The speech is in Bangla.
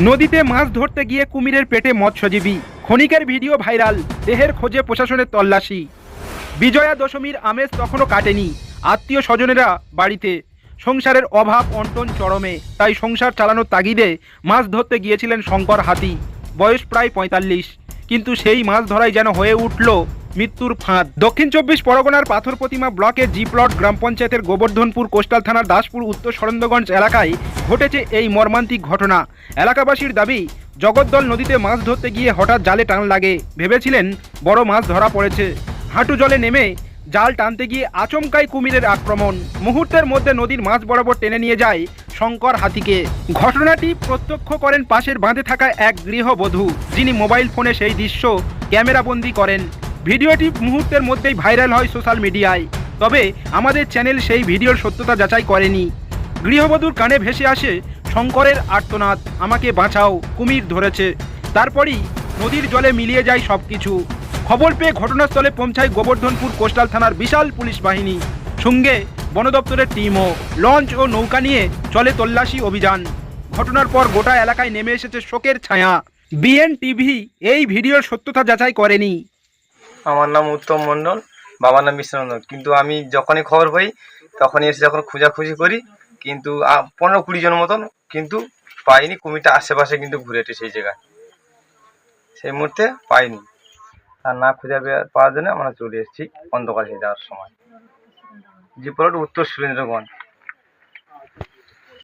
নদীতে মাছ ধরতে গিয়ে কুমিরের পেটে মৎস্যজীবী। ক্ষণিকের ভিডিও ভাইরাল। দেহের খোঁজে প্রশাসনের তল্লাশি। বিজয়া দশমীর আমেজ তখনও কাটেনি। আত্মীয় স্বজনেরা বাড়িতে। সংসারের অভাব, অন্টন চরমে। তাই সংসার চালানোর তাগিদে মাছ ধরতে গিয়েছিলেন শঙ্কর হাতি। বয়স প্রায় পঁয়তাল্লিশ। কিন্তু সেই মাছ ধরাই যেন হয়ে উঠল মৃত্যুর ফাঁদ। দক্ষিণ চব্বিশ পরগনার পাথর প্রতিমা ব্লকে জি প্লট গ্রাম পঞ্চায়েতের গোবর্ধনপুর কোস্টাল থানার দাসপুর উত্তর সরন্দগঞ্জ এলাকায় ঘটেছে এই মর্মান্তিক ঘটনা। এলাকাবাসীর দাবি, জগদ্দল নদীতে মাছ ধরতে গিয়ে হঠাৎ জালে টান লাগে। ভেবেছিলেন বড় মাছ ধরা পড়েছে। হাঁটু জলে নেমে জাল টানতে গিয়ে আচমকাই কুমিরের আক্রমণ। মুহূর্তের মধ্যে নদীর মাছ বরাবর টেনে নিয়ে যায় শঙ্কর হাতিকে। ঘটনাটি প্রত্যক্ষ করেন পাশের বাঁধে থাকা এক গৃহবধূ, যিনি মোবাইল ফোনে সেই দৃশ্য ক্যামেরাবন্দি করেন। ভিডিওটি মুহূর্তের মধ্যেই ভাইরাল হয় সোশ্যাল মিডিয়ায়। তবে আমাদের চ্যানেল সেই ভিডিওর সত্যতা যাচাই করেনি। গৃহবধূর কানে ভেসে আসে, শঙ্করের আর্তনাদ, আমাকে বাঁচাও, কুমির ধরেছে। তারপরই নদীর জলে মিলিয়ে যায় সব কিছু খবর পেয়ে ঘটনাস্থলে পৌঁছায় গোবর্ধনপুর কোস্টাল থানার বিশাল পুলিশ বাহিনী। সঙ্গে বন দপ্তরের টিমও লঞ্চ ও নৌকা নিয়ে চলে তল্লাশি অভিযান। ঘটনার পর গোটা এলাকায় নেমে এসেছে শোকের ছায়া। বিএন টিভি এই ভিডিওর সত্যতা যাচাই করেনি। আমার নাম উত্তম মণ্ডল, বাবার নাম বিশ্বনন্দন। কিন্তু আমি যখনই খবর পাই, তখনই এসে যখন খোঁজাখুঁজি করি, কিন্তু পনেরো কুড়ি জন মতন কিন্তু পাইনি, কুমিরটা আশেপাশে কিন্তু ঘুরেটে সেই জায়গায়। সেই মুহূর্তে পাইনি। আর না খুঁজে পাওয়ার জন্য আমরা চলে এসেছি অন্ধকার হয়ে যাওয়ার সময়। জি প্লট উত্তর সুরেন্দ্রগঞ্জ